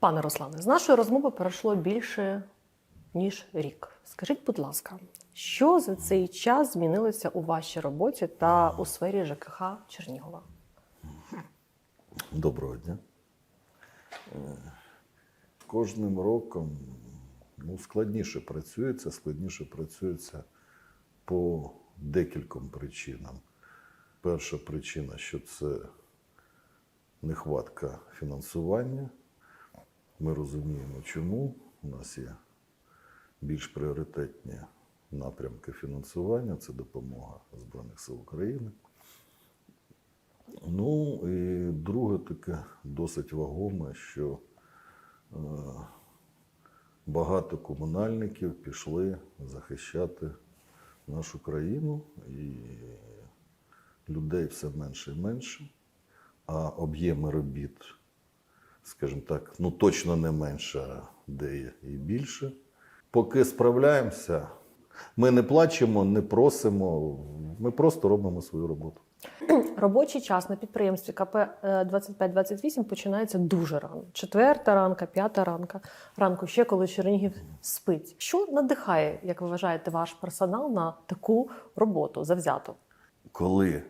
Пане Руслане, з нашої розмови пройшло більше ніж рік. Скажіть, будь ласка, що за цей час змінилося у вашій роботі та у сфері ЖКХ Чернігова? Доброго дня. Кожним роком ну, складніше працюється, складніше працюється по декільком причинам. Перша причина, що це нехватка фінансування. Ми розуміємо, чому. У нас є більш пріоритетні напрямки фінансування це допомога Збройних сил України. Ну і друге таке досить вагоме, що е, багато комунальників пішли захищати нашу країну, і людей все менше і менше, а об'єми робіт, скажімо так, ну точно не менше, а де і більше. Поки справляємося, ми не плачемо, не просимо, ми просто робимо свою роботу. Робочий час на підприємстві КП е, 2528 починається дуже рано. Четверта ранка, п'ята ранка, ранку ще коли Чернігів спить. Що надихає, як ви вважаєте, ваш персонал на таку роботу завзяту? коли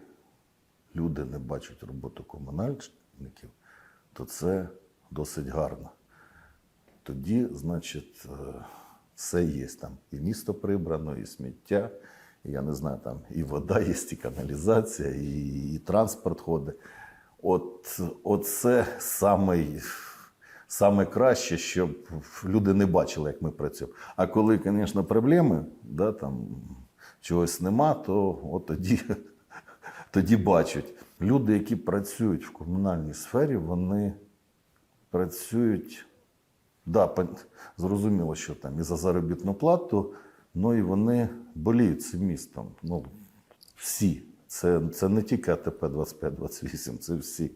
люди не бачать роботу комунальників, то це досить гарно. Тоді, значить, е, все є там. І місто прибрано, і сміття, і я не знаю, там і вода є, і каналізація, і, і транспорт ходить. От, оце саме, саме краще, щоб люди не бачили, як ми працюємо. А коли, звісно, проблеми, да, там, чогось нема, то от тоді, тоді бачать. Люди, які працюють в комунальній сфері, вони працюють, да, зрозуміло, що там і за заробітну плату, ну і вони боліють цим містом. Ну, всі. Це, це не тільки АТП 25-28, це всі.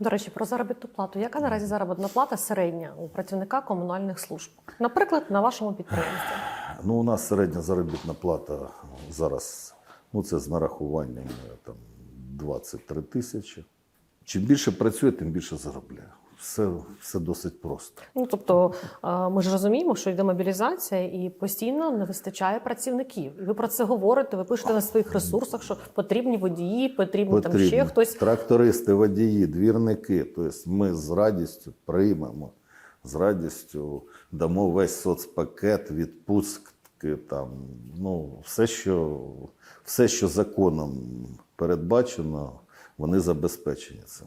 До речі, про заробітну плату. Яка наразі заробітна плата середня у працівника комунальних служб? Наприклад, на вашому підприємстві? Ну, у нас середня заробітна плата зараз, ну це з нарахуванням е, там 23 тисячі. Чим більше працює, тим більше заробляє. Все, все досить просто. Ну тобто, ми ж розуміємо, що йде мобілізація і постійно не вистачає працівників. Ви про це говорите. Ви пишете на своїх ресурсах, що потрібні водії, потрібні, там ще хтось. Трактористи, водії, двірники. Тобто ми з радістю приймемо, з радістю дамо весь соцпакет, відпустки, там, ну, все, що, все, що законом передбачено, вони забезпечені цим.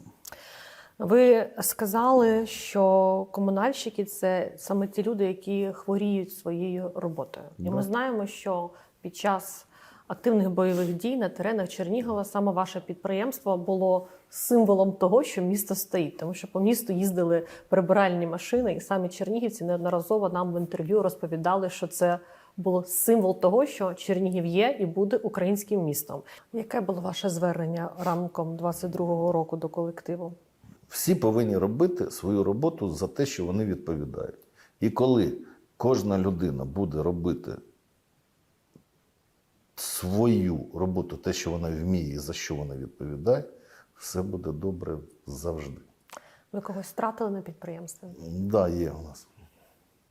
Ви сказали, що комунальщики це саме ті люди, які хворіють своєю роботою. І ми знаємо, що під час активних бойових дій на теренах Чернігова саме ваше підприємство було символом того, що місто стоїть, тому що по місту їздили прибиральні машини, і самі чернігівці неодноразово нам в інтерв'ю розповідали, що це. Було символ того, що Чернігів є і буде українським містом. Яке було ваше звернення рамком 22-го року до колективу? Всі повинні робити свою роботу за те, що вони відповідають. І коли кожна людина буде робити свою роботу, те, що вона вміє і за що вона відповідає, все буде добре завжди. Ви когось втратили на підприємстві? Так, да, є у нас.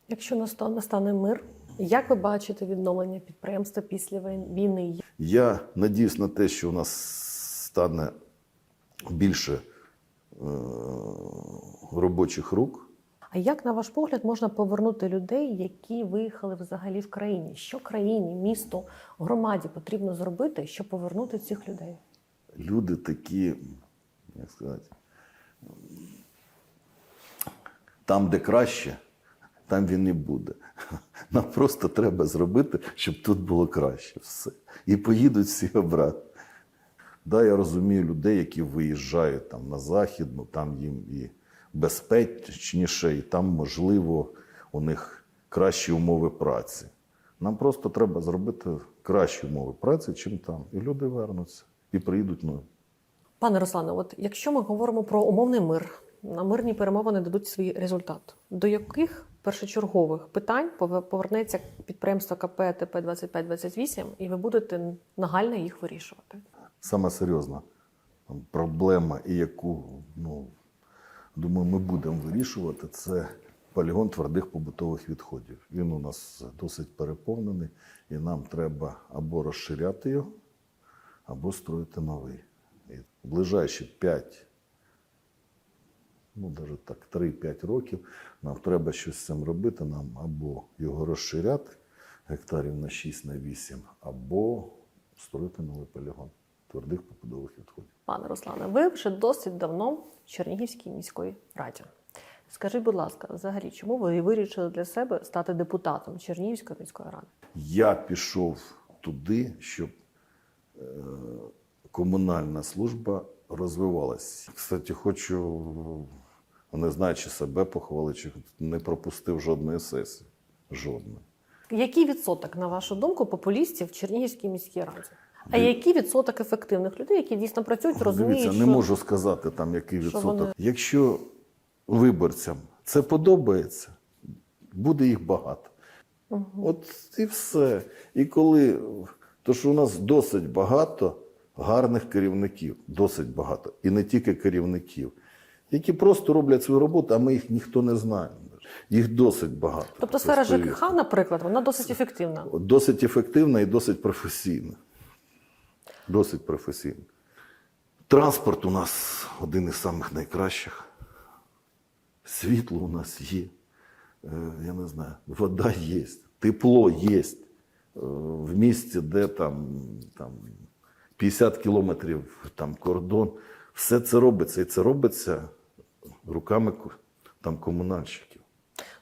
Якщо настане мир, як ви бачите відновлення підприємства після війни? Я надіюсь на те, що у нас стане більше робочих рук. А як на ваш погляд можна повернути людей, які виїхали взагалі в країні? Що країні, місту, громаді потрібно зробити, щоб повернути цих людей? люди такі, як сказати, там, де краще, там він і буде. Нам просто треба зробити, щоб тут було краще. Все. І поїдуть всі обратно. Да, я розумію людей, які виїжджають там на захід, ну там їм і безпечніше, і там, можливо, у них кращі умови праці. Нам просто треба зробити кращі умови праці, чим там. І люди вернуться і приїдуть нові. Пане Руслане, от якщо ми говоримо про умовний мир, на мирні перемовини дадуть свій результат. До яких першочергових питань повернеться підприємство КП ТП 2528 і ви будете нагально їх вирішувати? Сама серйозна проблема, і яку, ну, думаю, ми будемо вирішувати, це полігон твердих побутових відходів. Він у нас досить переповнений, і нам треба або розширяти його, або строїти новий. І ближайші 5, ну навіть так, 3-5 років нам треба щось з цим робити. Нам або його розширяти гектарів на 6 на 8, або строїти новий полігон твердих побутових відходів. Пане Руслане, ви вже досить давно в Чернігівській міської раді. Скажіть, будь ласка, взагалі, чому ви вирішили для себе стати депутатом Чернігівської міської ради? Я пішов туди, щоб е, комунальна служба розвивалась. Кстати, хочу, не знаю, чи себе похвалити, чи не пропустив жодної сесії. Жодної. Який відсоток, на вашу думку, популістів в Чернігівській міській раді? А який відсоток ефективних людей, які дійсно працюють, розуміють, Дивіться, що не можу сказати там, який відсоток. вони- Якщо виборцям це подобається, буде їх багато. От і все. І коли. То що у нас досить багато гарних керівників, досить багато. І не тільки керівників, які просто роблять свою роботу, а ми їх ніхто не знає. Їх досить багато. тобто сфера ЖКХ, наприклад, вона досить ефективна. Досить ефективна і досить професійна. Досить професійна. Транспорт у нас один із самих найкращих. Світло у нас є. Е, Я не знаю, вода є, тепло є. Е, В місті, де там, там 50 кілометрів там, кордон. Все це робиться. І це робиться руками там, комунальщиків.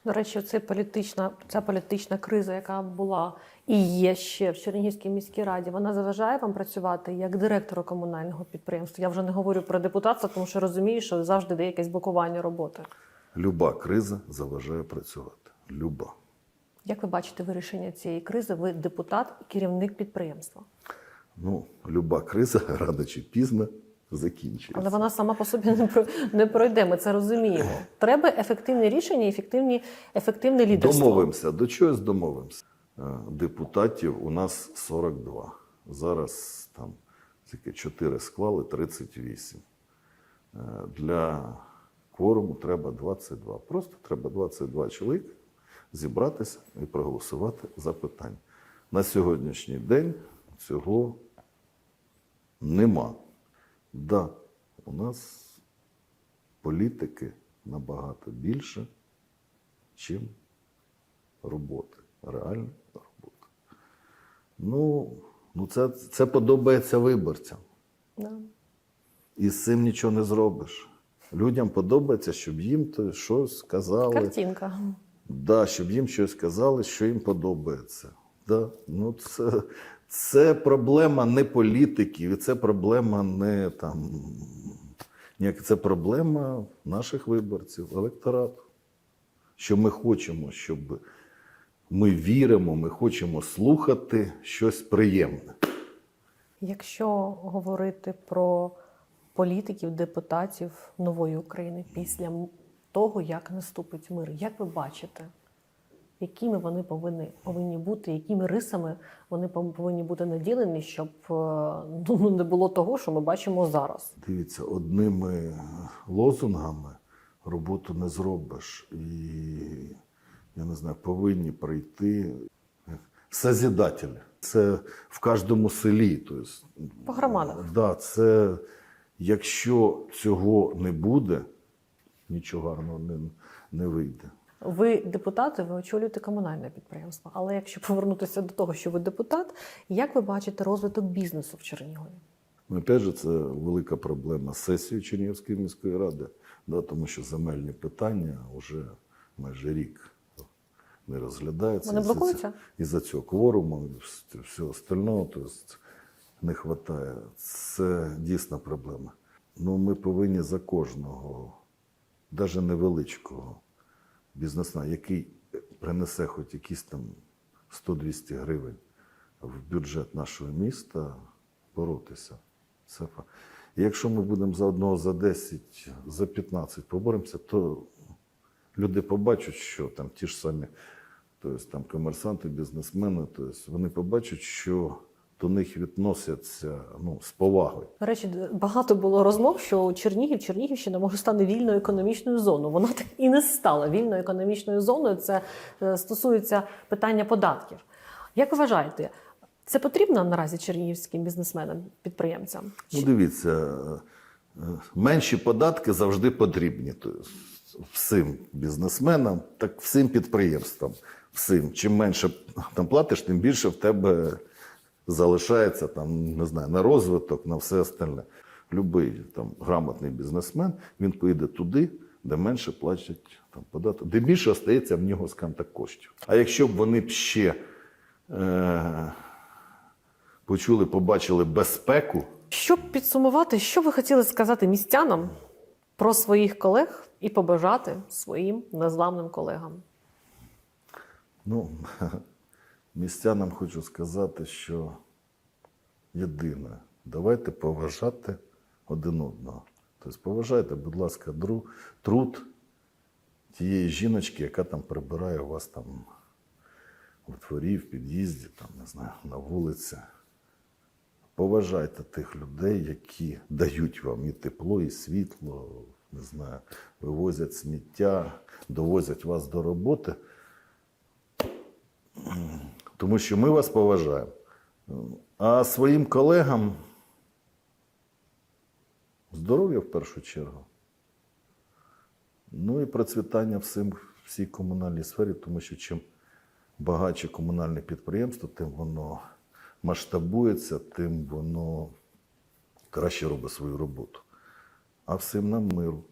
До речі, це політична, ця політична криза, яка була і є ще в Чернігівській міській раді, вона заважає вам працювати як директору комунального підприємства. Я вже не говорю про депутатство, тому що розумію, що завжди є якесь блокування роботи. Люба криза заважає працювати. Люба. Як ви бачите вирішення цієї кризи? Ви депутат і керівник підприємства, Ну, люба криза рано чи пізно закінчується. але вона сама по собі не не пройде. Ми це розуміємо. Треба ефективні рішення, ефективні, ефективне лідерство. Домовимося, до чогось домовимося. Е, Депутатів у нас 42. Зараз там тільки 4 склали, 38. Е, Для кворуму треба 22. Просто треба 22 чоловік зібратися і проголосувати за питання. На сьогоднішній день цього нема. Да, у нас політики набагато більше, чим роботи, реальна робота. Ну, ну це, це подобається виборцям. Да. І з цим нічого не зробиш. Людям подобається, щоб їм то щось сказали. Картинка. Да, щоб їм щось сказали, що їм подобається. Да. Ну, це, це проблема не політиків, і це проблема не там. Ніяк, це проблема наших виборців, електорату. Що ми хочемо, щоб ми віримо, ми хочемо слухати щось приємне. Якщо говорити про політиків, депутатів нової України після того, як наступить мир, як ви бачите, якими вони повинні, повинні бути, якими рисами вони пов- повинні бути наділені, щоб е, ну, не було того, що ми бачимо зараз? Дивіться, одними лозунгами роботу не зробиш. І, я не знаю, повинні прийти як, созидателі. Це в кожному селі. Тобто, По громадах. Да, це, якщо цього не буде, нічого гарного не, не вийде. Ви депутати, ви очолюєте комунальне підприємство. Але якщо повернутися до того, що ви депутат, як ви бачите розвиток бізнесу в Чернігові? Ну, опять же, це велика проблема з сесією Чернігівської міської ради, да, тому що земельні питання вже майже рік не розглядаються. Вони блокуються? цього- Із-за цього кворуму і всього остального, тобто не вистачає. Це дійсна проблема. Ну, ми повинні за кожного, навіть невеличкого бізнесмена, який принесе хоч якісь там 100-200 гривень в бюджет нашого міста, боротися. Це. І якщо ми будемо за одного за 10, за 15 поборемося, то люди побачать, що там ті ж самі, тобто там комерсанти, бізнесмени, тобто вони побачать, що до них відносяться ну, з повагою. До речі, багато було розмов, що Чернігів, Чернігівщина може стати вільною економічною зоною. Вона так і не стала вільною економічною зоною. Це е, стосується питання податків. Як ви вважаєте, це потрібно наразі чернігівським бізнесменам, підприємцям? Ну, дивіться, е, е, менші податки завжди потрібні всім бізнесменам, так всім підприємствам. Всім. Чим менше там платиш, тим більше в тебе залишається там, не знаю, на розвиток, на все остальне. Любий там грамотний бізнесмен він поїде туди, де менше платять там податок, де більше остається в нього сканта коштів. А якщо б вони б ще е- почули, побачили безпеку. Щоб підсумувати, що ви хотіли сказати містянам про своїх колег і побажати своїм незламним колегам? Ну, містянам хочу сказати, що єдине, давайте поважати один одного. Тобто поважайте, будь ласка, дру, труд тієї жіночки, яка там прибирає у вас там у дворі, в під'їзді, там, не знаю, на вулиці. Поважайте тих людей, які дають вам і тепло, і світло, не знаю, вивозять сміття, довозять вас до роботи. Тому що ми вас поважаємо. А своїм колегам здоров'я в першу чергу. Ну і процвітання всім, всій комунальній сфері, тому що чим багатше комунальне підприємство, тим воно масштабується, тим воно краще робить свою роботу. А всім нам миру.